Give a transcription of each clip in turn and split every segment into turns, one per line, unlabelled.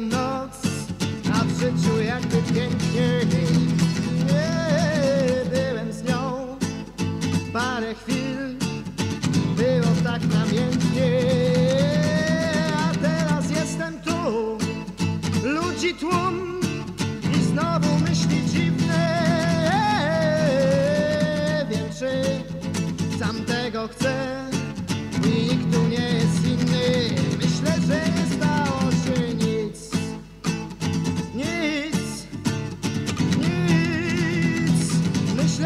Noc, a w życiu jakby piękniej Nie byłem z nią. Parę chwil Było tak namiętnie A teraz jestem tu. Ludzi tłum I znowu myśli dziwne. Wiem czy sam tego chcę. I nikt tu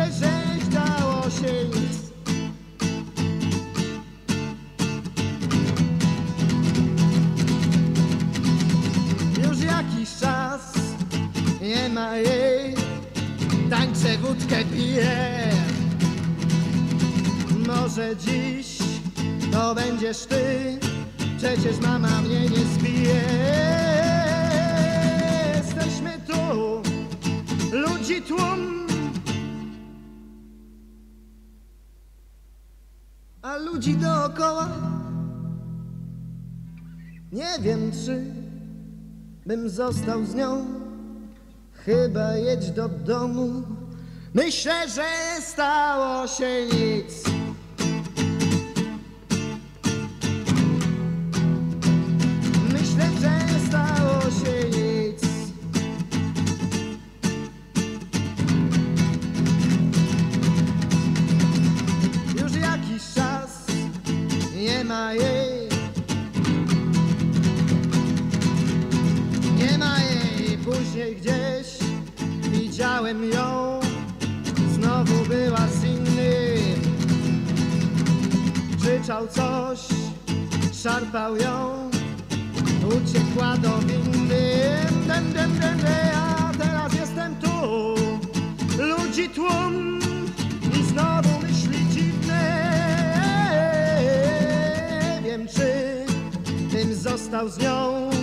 że nie stało się nic. Już jakiś czas nie ma jej Tańczę, wódkę piję. Może dziś to będziesz ty Przecież mama mnie nie zbije Jesteśmy tu, ludzi tłum A ludzi dookoła Nie wiem czy bym został z nią. Chyba jedź do domu. Myślę, że stało się nic. Jej. Nie ma jej później gdzieś Widziałem ją. Znowu była z innym. Krzyczał coś Szarpał ją. Uciekła do windy. Dem, dem, dem, dem, teraz jestem tu. Ludzi tłum został z nią